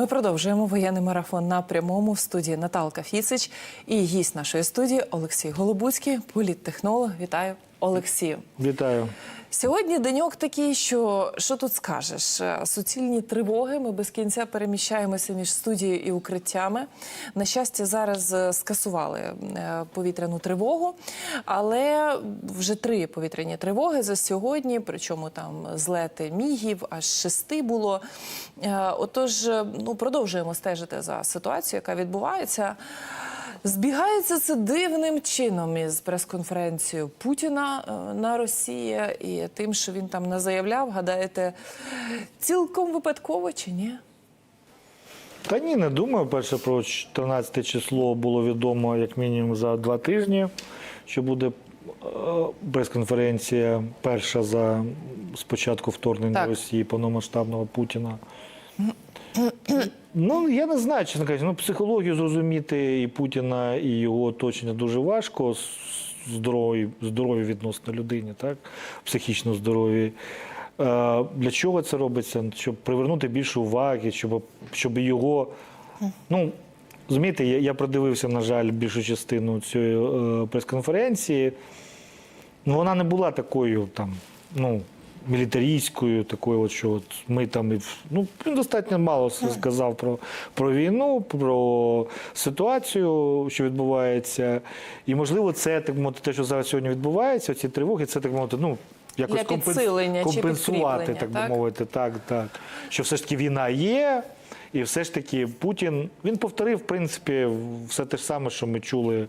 Ми продовжуємо воєнний марафон на прямому в студії Наталка Фіцич і гість нашої студії Олексій Голобуцький, політтехнолог. Вітаю, Олексію. Вітаю. Сьогодні деньок такий, що що тут скажеш? Е, Суцільні тривоги. Ми без кінця переміщаємося між студією і укриттями. На щастя, зараз е, скасували е, повітряну тривогу, але вже три повітряні тривоги за сьогодні. Причому там злети мігів, аж шести було. Отож, ну продовжуємо стежити за ситуацією, яка відбувається. Збігається це дивним чином із прес-конференцією Путіна е, на Росії і тим, що він там не заявляв. Гадаєте, цілком випадково чи ні? Та ні, не думаю. Перше про 14 число було відомо як мінімум за два тижні, що буде е, прес-конференція перша за спочатку вторгнення. Росії повномасштабного Путіна. Ну, я не знаю, чесно кажучи, ну, психологію зрозуміти і Путіна, і його оточення дуже важко. Здорові, здорові відносно людині, так? психічно здорові. Е, Для чого це робиться? Щоб привернути більше уваги, щоб, щоб його. Ну, розумієте, я, я продивився, на жаль, більшу частину цієї е, прес-конференції. Ну, вона не була такою там, ну, мілітарійською, такою, от, що от ми там і в- ну, він достатньо мало сказав про, про війну, про ситуацію, що відбувається. І, можливо, це так мовити, те, що зараз сьогодні відбувається, ці тривоги, це так мовити, ну. Якось Для підсилення компенсувати, чи так би мовити, так, так. Що все ж таки війна є, і все ж таки Путін він повторив, в принципі, все те ж саме, що ми чули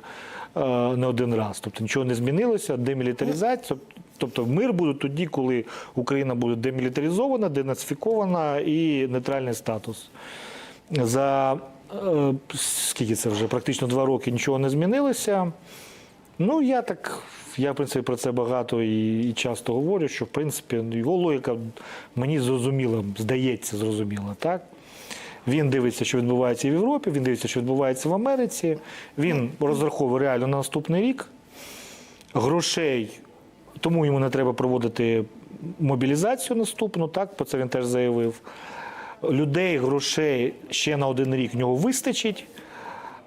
е, не один раз. Тобто нічого не змінилося, демілітаризація. Тобто мир буде тоді, коли Україна буде демілітаризована, денацифікована і нейтральний статус. За е, скільки це вже практично два роки нічого не змінилося. Ну, я так, я в принципі про це багато і, і часто говорю, що в принципі його логіка мені зрозуміла, здається, зрозуміла, так? Він дивиться, що відбувається в Європі, він дивиться, що відбувається в Америці. Він розраховує реально на наступний рік. Грошей, тому йому не треба проводити мобілізацію наступну, так, про це він теж заявив. Людей, грошей ще на один рік в нього вистачить.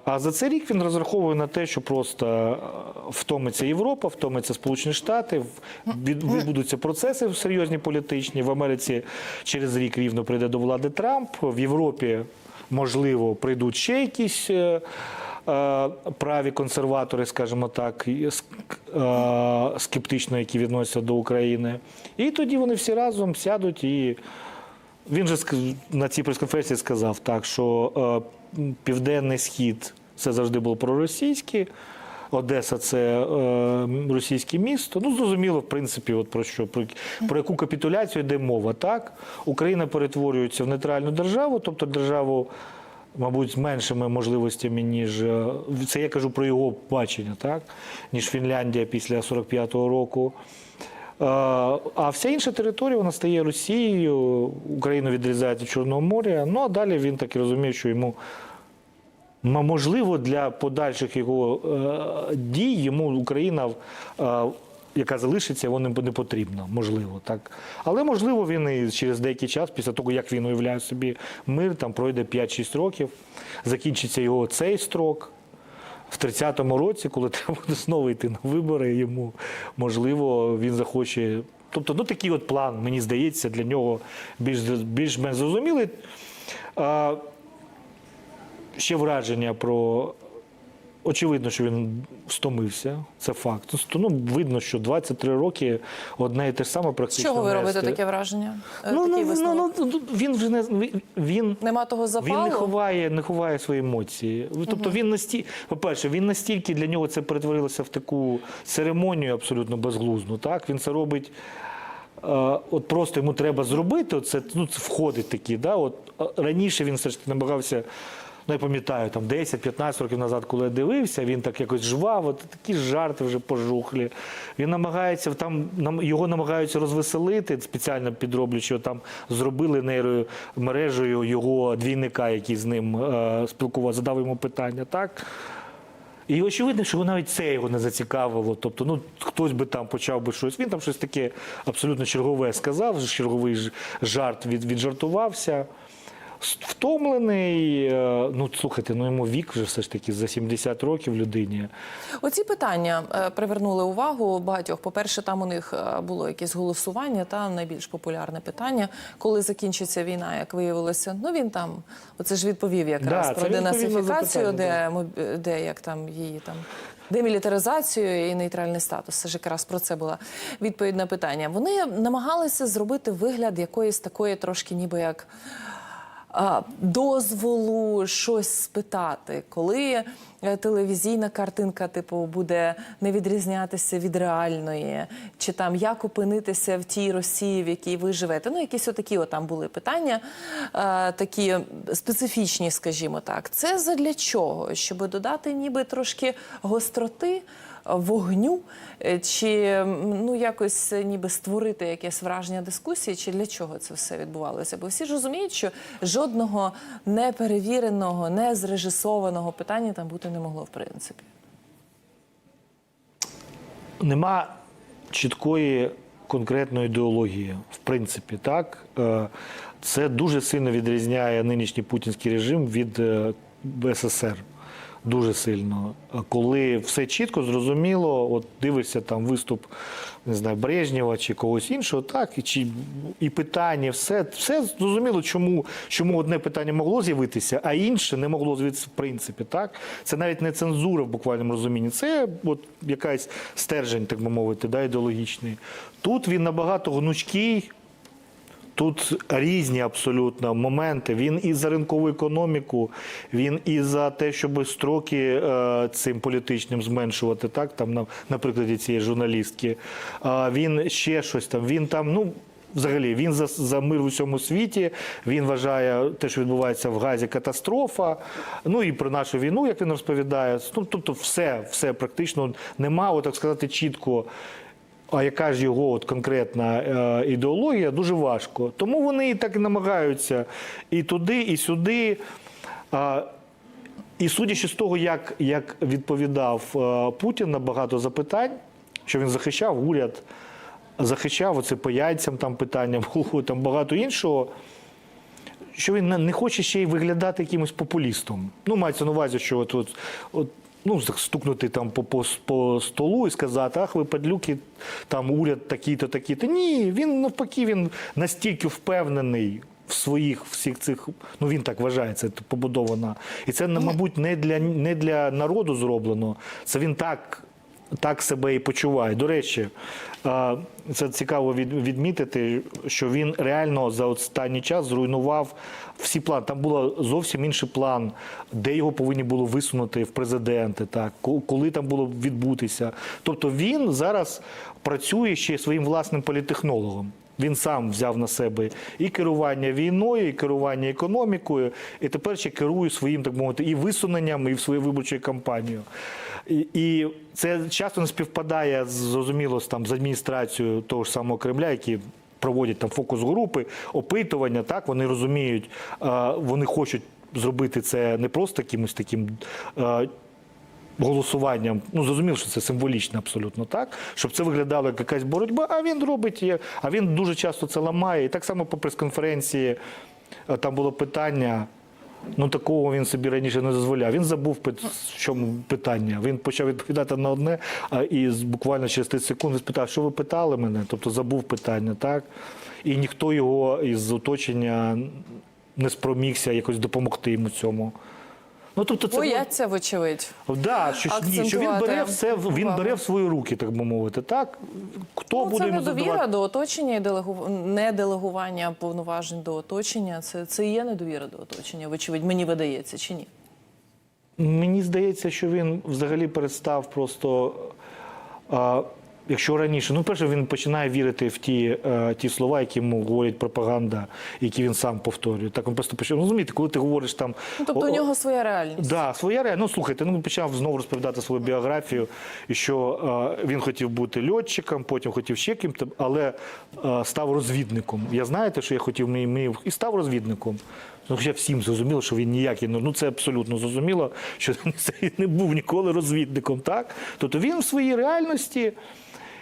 А за цей рік він розраховує на те, що просто е, втомиться Європа, втомиться Сполучені Штати, відбудуться процеси серйозні політичні. В Америці через рік рівно прийде до влади Трамп. В Європі, можливо, прийдуть ще якісь. е, е, Праві консерватори, скажімо так, скептично, які відносяться до України. І тоді вони всі разом сядуть і він же на цій прес-конференції сказав так, що Південний Схід це завжди було проросійське, Одеса це е, російське місто. Ну, зрозуміло, в принципі, от про що, про, про яку капітуляцію йде мова. Так? Україна перетворюється в нейтральну державу, тобто державу, мабуть, з меншими можливостями, ніж е, це я кажу про його бачення, так? ніж Фінляндія після 45-го року. Е, А вся інша територія вона стає Росією, Україну відрізають від Чорного моря. Ну а далі він так і розуміє, що йому можливо для подальших його е, дій йому Україна, е, яка залишиться, вона не потрібна. Можливо, так. Але можливо, він і через деякий час, після того, як він уявляє собі мир, там пройде 5-6 років, закінчиться його цей строк. В 30-му році, коли треба буде знову йти на вибори, йому можливо він захоче. Тобто, ну такий от план, мені здається, для нього більш більш-менш зрозумілий. Ще враження про. Очевидно, що він встомився, це факт. Ну, видно, що 23 роки одне і те ж саме практично. чого ви робите таке враження? Е, Ну, ну, ну, ну, він вже не він, Нема того він не ховає, не ховає свої емоції. Тобто він настільки, по-перше, він настільки для нього це перетворилося в таку церемонію абсолютно безглузну. Так? Він це робить. е, От просто йому треба зробити, це, ну, це входить такі. Да? От, е, раніше він все ж таки намагався, ну я пам'ятаю, там 10-15 років назад, коли я дивився, він так якось жвав, от такі жарти вже пожухлі. Він намагається, там, нам- його намагаються розвеселити, спеціально підроблюючи, там зробили нейромережею його двійника, який з ним е, спілкувався, задав йому питання. так? І очевидно, що навіть це його не зацікавило. Тобто, ну хтось би там почав би щось. Він там щось таке абсолютно чергове сказав, черговий жарт від, віджартувався. Втомлений. е, Ну, слухайте, ну йому вік вже все ж таки за 70 років людині. Оці питання е, привернули увагу багатьох. По-перше, там у них е, було якесь голосування, та найбільш популярне питання, коли закінчиться війна, як виявилося. Ну він там, оце ж відповів якраз Да, про денацифікацію, де, запитання, де як там її там. Демілітаризацію і нейтральний статус. Це ж якраз про це була відповідь на питання. Вони намагалися зробити вигляд якоїсь такої трошки, ніби як дозволу щось спитати, коли е, телевізійна картинка, типу, буде не відрізнятися від реальної, чи там як опинитися в тій Росії, в якій ви живете. Ну, якісь отакі от там були питання, е, такі специфічні, скажімо так. Це задля чого? Щоб додати ніби трошки гостроти. Вогню е, чи ну якось е, ніби створити якесь враження дискусії, чи для чого це все відбувалося? Бо всі ж розуміють, що жодного неперевіреного, не зрежисованого питання там бути не могло в принципі. Нема чіткої конкретної ідеології, в принципі, так. Е, Це дуже сильно відрізняє нинішній путінський режим від СССР. Дуже сильно. Коли все чітко, зрозуміло, от дивишся там виступ не знаю, Брежнєва чи когось іншого, так, і, чи, і питання, все, все зрозуміло, чому, чому одне питання могло з'явитися, а інше не могло з'явитися в принципі. Так? Це навіть не цензура в буквальному розумінні, це от якась стержень, так би мовити, да, ідеологічний. Тут він набагато гнучкий. Тут різні абсолютно моменти. Він і за ринкову економіку, він і за те, щоб строки е, цим політичним зменшувати, так там на, на прикладі цієї журналістки. А він ще щось там. Він там, ну. Взагалі, він за, за мир в усьому світі. Він вважає те, що відбувається в Газі, катастрофа. Ну і про нашу війну, як він розповідає. Ну, тобто, все, все практично нема, так сказати, чітко. А яка ж його от конкретна е, ідеологія, дуже важко. Тому вони і так і намагаються і туди, і сюди. А, і судячи з того, як, як відповідав е, Путін на багато запитань, що він захищав уряд, захищав оце по яйцям там питання було, там багато іншого. Що він не хоче ще й виглядати якимось популістом. Ну, мається на увазі, що от, от, от ну, стукнути там по, по, по столу і сказати, ах, ви падлюки, там уряд такий-то, такий-то. Ні, він навпаки, він настільки впевнений в своїх всіх цих, ну він так вважає, це побудована. І це, мабуть, не для, не для народу зроблено. Це він так. Так себе і почуває. До речі, це цікаво відмітити, що він реально за останній час зруйнував всі плани. Там був зовсім інший план, де його повинні було висунути в президенти, так коли там було відбутися. Тобто він зараз працює ще своїм власним політтехнологом. Він сам взяв на себе і керування війною, і керування економікою, і тепер ще керує своїм, так мовити, і висуненням, і в свою виборчу кампанію. І, і це часто не співпадає зрозуміло там, з адміністрацією того ж самого Кремля, які проводять там фокус-групи, опитування. Так вони розуміють, е, вони хочуть зробити це не просто якимось таким. Голосуванням, ну зрозуміло, що це символічно абсолютно так, щоб це виглядало як якась боротьба, а він робить, а він дуже часто це ламає. І так само по прес-конференції е, там було питання. Ну такого він собі раніше не дозволяв. Він забув в чому питання. Він почав відповідати на одне, а і буквально через 30 секунд спитав, що ви питали мене? Тобто забув питання, так? І ніхто його із оточення не спромігся якось допомогти йому цьому. Ну, тобто, це Бояться, вочевидь. Да, що, ні, що він бере все, він бере в свої руки, так би мовити. Так? Хто Ну, буде це йому недовіра задавати? до оточення і делегу... не делегування повноважень до оточення. Це, це і є недовіра до оточення, вочевидь, мені видається, чи ні? Мені здається, що він взагалі перестав просто. А, якщо раніше, ну перше, він починає вірити в ті, е, ті слова, які йому говорять пропаганда, які він сам повторює. Так він просто почав. Ну, розумієте, коли ти говориш там. Ну, тобто о- у нього своя реальність. Да, своя реальність. Ну слухайте, ну він почав знову розповідати свою біографію, і що е, він хотів бути льотчиком, потім хотів ще ким-то, але е, став розвідником. Я знаєте, що я хотів мій, мій і став розвідником. Ну, хоча всім зрозуміло, що він ніякий. Ну це абсолютно зрозуміло, що він не був ніколи розвідником. Так? Тобто він в своїй реальності.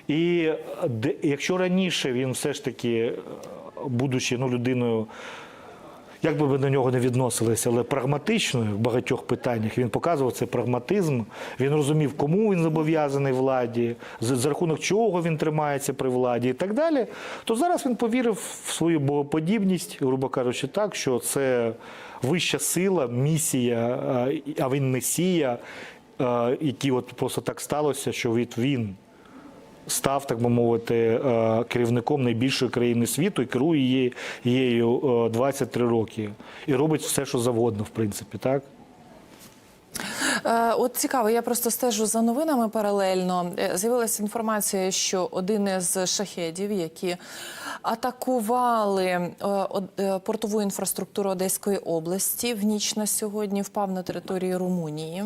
І е, якщо раніше він все ж таки, е, будучи ну, людиною як би ви до нього не відносилися, але прагматично в багатьох питаннях він показував цей прагматизм. Він розумів, кому він зобов'язаний владі, за, рахунок чого він тримається при владі і так далі. То зараз він повірив в свою богоподібність, грубо кажучи, так, що це вища сила, місія, е, а він месія, який от просто так сталося, що від він став, так би мовити, е, керівником найбільшої країни світу і керує її- її е, 23 роки. І робить все, що завгодно, в принципі, так? Е, От цікаво, я просто стежу за новинами паралельно. З'явилася інформація, що один із шахедів, які атакували портову інфраструктуру Одеської області в ніч на сьогодні, впав на території Румунії.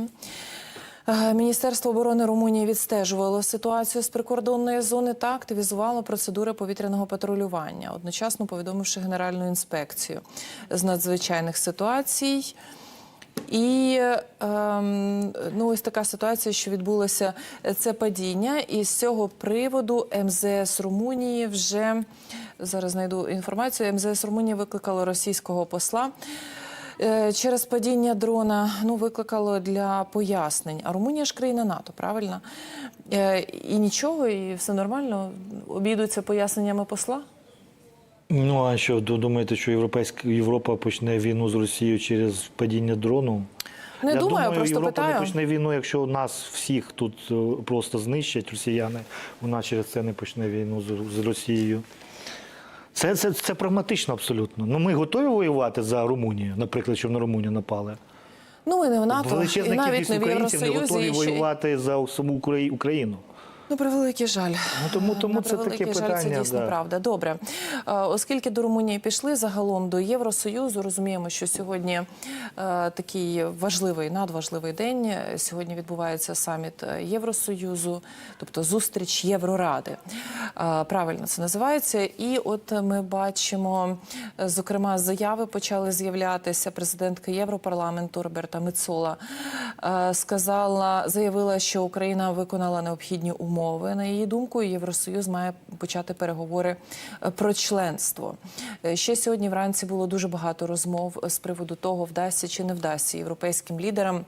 Е, Міністерство оборони Румунії відстежувало ситуацію з прикордонної зони та активізувало процедури повітряного патрулювання, одночасно повідомивши Генеральну інспекцію з надзвичайних ситуацій. І ем, ну, ось така ситуація, що відбулося це падіння, і з цього приводу МЗС Румунії вже зараз знайду інформацію. МЗС Румунії викликало російського посла. Е, Через падіння дрона ну викликало для пояснень. А Румунія ж країна НАТО, правильно? Е, І нічого, і все нормально. Обійдуться поясненнями посла. Ну а що думаєте, що Європейська Європа почне війну з Росією через падіння дрону? Не Я думаю, думаю, просто Європа питаю. не почне війну, якщо нас всіх тут е, просто знищать росіяни. Вона через це не почне війну з Росією. Це, це, це прагматично абсолютно. Ну ми готові воювати за Румунію, наприклад, щоб на Румунію напали. Ну і не в НАТО, і Величезна навіть кількість не в українців не готові ще воювати за саму Украї- Україну. Ну, превеликий жаль. Ну, тому- тому На це таке жаль, Це питання, дійсно да. правда. Добре. Е, Оскільки до Румунії пішли загалом до Євросоюзу, розуміємо, що сьогодні е, такий важливий, надважливий день. Сьогодні відбувається саміт е, Євросоюзу, тобто зустріч Євроради. Правильно це називається. І от ми бачимо, зокрема, заяви почали з'являтися. Президентка Європарламенту Роберта Мицола сказала, заявила, що Україна виконала необхідні умови. На її думку, Євросоюз має почати переговори е, про членство. Е, Ще сьогодні вранці було дуже багато розмов з приводу того, вдасться чи не вдасться європейським лідерам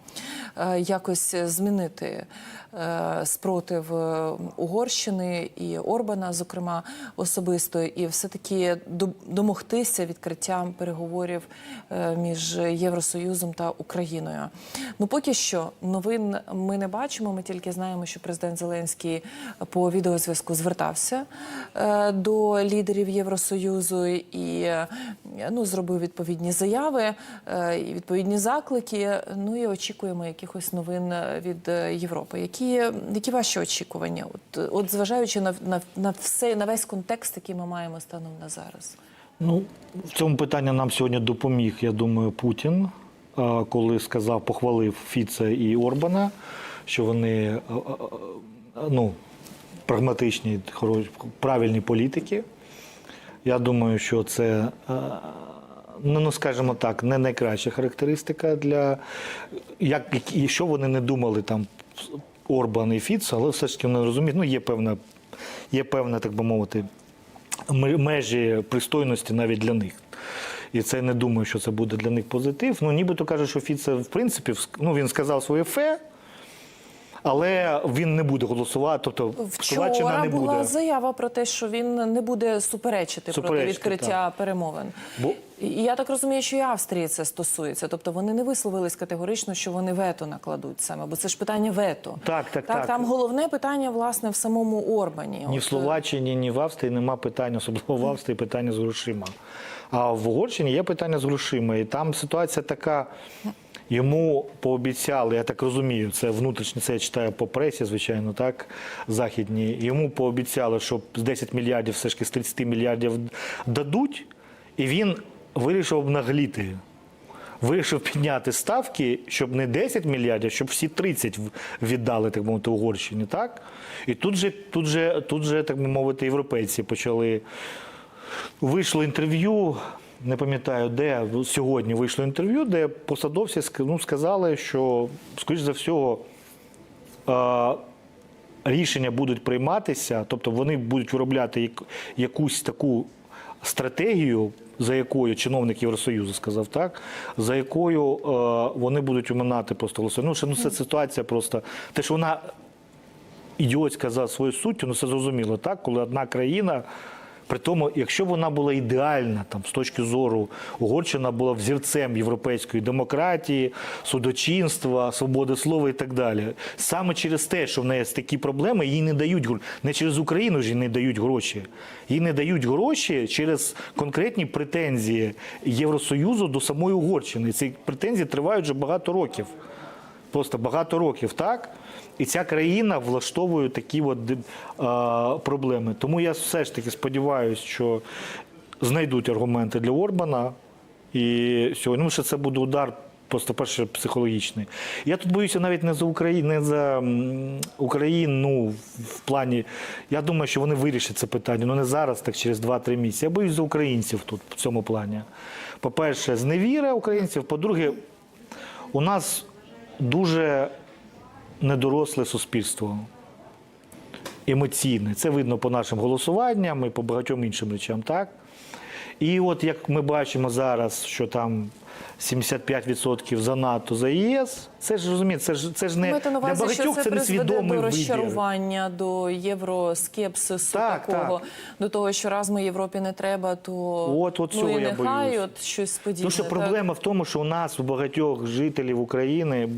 е, якось змінити е, спротив е, Угорщини і Орбана, зокрема особисто, і все таки домогтися відкриття переговорів е, між Євросоюзом та Україною. Ну поки що новин ми не бачимо. Ми тільки знаємо, що президент Зеленський по відеозв'язку звертався е, до лідерів Євросоюзу і е, ну зробив відповідні заяви е, і відповідні заклики. Ну і очікуємо якихось новин від Європи. Які, які ваші очікування? От, от зважаючи на, на, на все на весь контекст, який ми маємо станом на зараз. Ну, в цьому питанні нам сьогодні допоміг, я думаю, Путін, коли сказав, похвалив Фіце і Орбана, що вони ну, прагматичні, правильні політики. Я думаю, що це, е, ну, ну, скажімо так, не найкраща характеристика для як і що вони не думали там Орбан і Фіц, але все ж таки вони розуміють, ну є певна, є певна, так би мовити, межі пристойності навіть для них. І це не думаю, що це буде для них позитив. Ну, нібито каже, що Фіце, в принципі, ну, він сказав своє фе, але він не буде голосувати. Тобто Вчора не була буде. заява про те, що він не буде суперечити, проти Суперечити, відкриття перемовин. Бо І я так розумію, що і Австрії це стосується. Тобто вони не висловились категорично, що вони вето накладуть саме, бо це ж питання вето. Так, так, так. Там головне питання власне в самому Орбані. Ні в Словаччині, ні в Австрії нема питань, особливо в Австрії питання з грошима. А в Угорщині є питання з грошима. І там ситуація така. Йому пообіцяли, я так розумію, це внутрішнє, це я читаю по пресі, звичайно, так, західній. Йому пообіцяли, що з 10 мільярдів, все ж таки з 30 мільярдів дадуть, і він вирішив обнагліти. Вирішив підняти ставки, щоб не 10 мільярдів, щоб всі 30 віддали, так мовити, Угорщині, так? І тут же, тут же, тут же, так би мовити, європейці почали. Вийшло інтерв'ю, не пам'ятаю де, сьогодні вийшло інтерв'ю, де посадовці ну, сказали, що, скоріш за всього, е, рішення будуть прийматися, тобто вони будуть виробляти як- якусь таку стратегію, за якою чиновник Євросоюзу сказав так, за якою е, вони будуть уминати просто голосування. Ну, що, ну це ситуація просто те, що вона ідіотська за свою суттю, ну це зрозуміло, так, коли одна країна. При тому, якщо б вона була ідеальна, там з точки зору Угорщина була взірцем європейської демократії, судочинства, свободи слова і так далі. Саме через те, що в неї такі проблеми, їй не дають. Не через Україну ж їй не дають гроші. Їй не дають гроші через конкретні претензії Євросоюзу до самої Угорщини. Ці претензії тривають вже багато років. Просто багато років, так? І ця країна влаштовує такі от е, проблеми. Тому я все ж таки сподіваюся, що знайдуть аргументи для Орбана. І сьогодні, ну, що це буде удар, просто перше психологічний. Я тут боюся навіть не за Україну, не за Україну в плані. Я думаю, що вони вирішать це питання. Ну не зараз, так через 2-3 місяці. Я боюсь за українців тут в цьому плані. По-перше, зневіра українців. По-друге, у нас дуже недоросле суспільство. Емоційне. Це видно по нашим голосуванням і по багатьом іншим речам, так? І от як ми бачимо зараз, що там 75% за НАТО, за ЄС, це ж розумієте, це ж це ж не на для увазі, що багатьох це це призведе несвідомий до вибір. розчарування, до євроскепсису Так, такого, так. до того, що раз ми Європі не треба, то От- от ну цього і я боюсь. от щось подібне. Тому що так? проблема в тому, що у нас, у багатьох жителів України,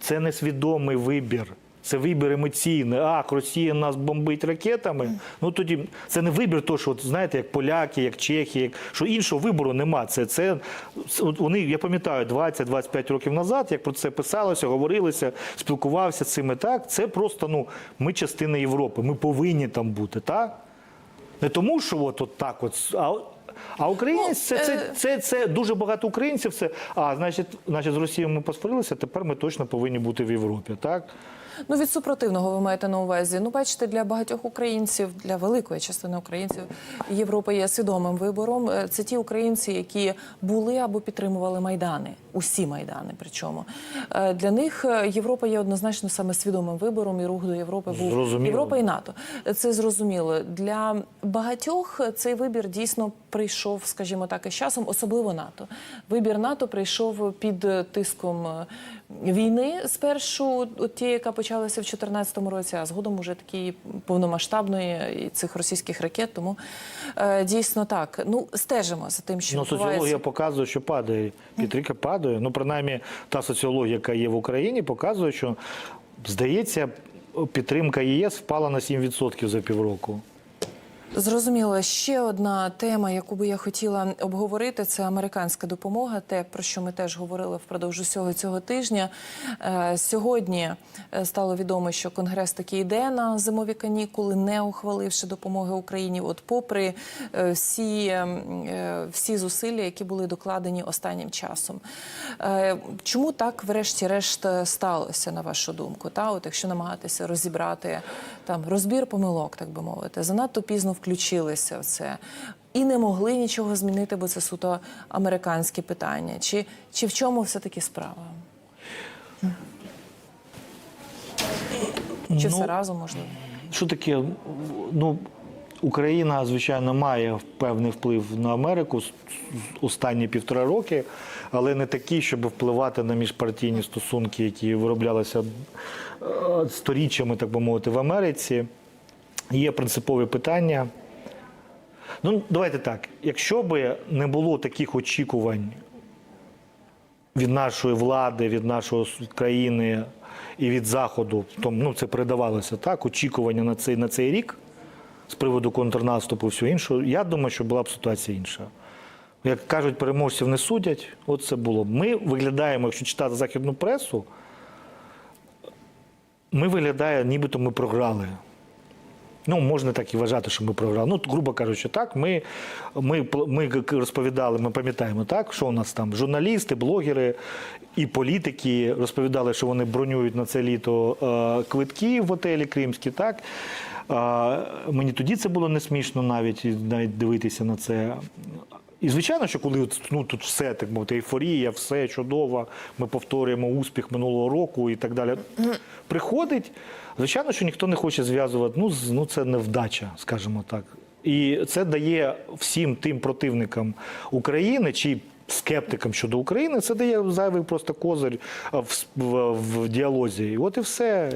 це несвідомий вибір. Це вибір емоційний. Ах, Росія нас бомбить ракетами. Ну тоді це не вибір, то що от, знаєте, як поляки, як чехи, як що іншого вибору нема. Це це от вони. Я пам'ятаю 20-25 років назад, як про це писалося, говорилося, спілкувався з цими. Так, це просто ну ми частина Європи. Ми повинні там бути, так. Не тому, що от, от так, от, а, а українець це, це, е, це, це дуже багато українців. Це а значить, значить, з Росією ми посварилися. Тепер ми точно повинні бути в Європі. Так Ну, від супротивного ви маєте на увазі. Ну, бачите, для багатьох українців, для великої частини українців, Європа є свідомим вибором. Е, Це ті українці, які були або підтримували майдани, усі майдани. Причому Е, для них е, Європа є однозначно саме свідомим вибором, і рух до Європи був Зрозуміло. Європа і НАТО. Це зрозуміло. Для багатьох цей вибір дійсно прийшов, скажімо так, із часом, особливо НАТО. Вибір НАТО прийшов під тиском війни спершу, от тієї, яка почалася в 2014 році, а згодом уже такої повномасштабної цих російських ракет. Тому е, дійсно так. Ну стежимо за тим, що ну, відбувається. соціологія показує, що падає. Підтримка падає. Ну, принаймні, та соціологія, яка є в Україні, показує, що здається, підтримка ЄС впала на 7% за півроку. Зрозуміло, ще одна тема, яку би я хотіла обговорити, це американська допомога. Те, про що ми теж говорили впродовж усього цього тижня. Е, Сьогодні е, стало відомо, що Конгрес таки йде на зимові канікули, не ухваливши допомоги Україні. От, попри е, всі, всі зусилля, які були докладені останнім часом. Чому так, врешті-решт, сталося, на вашу думку? Та, от якщо намагатися розібрати там розбір помилок, так би мовити, занадто пізно включилися в це і не могли нічого змінити, бо це суто американське питання. Чи, чи в чому все таки справа? Чи все Ну, разом можливо? Що таке? Ну, Україна, звичайно, має певний вплив на Америку останні півтора роки, але не такий, щоб впливати на міжпартійні стосунки, які вироблялися е, сторіччями, так би мовити, в Америці. Є принципові питання. Ну, давайте так. Якщо би не було таких очікувань від нашої влади, від нашої країни і від Заходу, тому ну, це передавалося так, очікування на цей, на цей рік з приводу контрнаступу і всього іншого, я думаю, що була б ситуація інша. Як кажуть, переможців не судять, от це було. Ми виглядаємо, якщо читати західну пресу, ми виглядає, нібито ми програли. Ну, можна так і вважати, що ми програли. Ну, грубо кажучи, так, ми, ми, ми розповідали, ми пам'ятаємо, так, що у нас там журналісти, блогери і політики розповідали, що вони бронюють на це літо е, квитки в готелі Кримські, так. Е, мені тоді це було не смішно навіть, навіть дивитися на це. І звичайно, що коли ну, тут все так мовити, ейфорія, все чудово, ми повторюємо успіх минулого року і так далі. Приходить, звичайно, що ніхто не хоче зв'язувати. Ну, з- ну це невдача, скажімо так. І це дає всім тим противникам України чи скептикам щодо України, це дає зайвий просто козир в, в, в діалозі. От і все.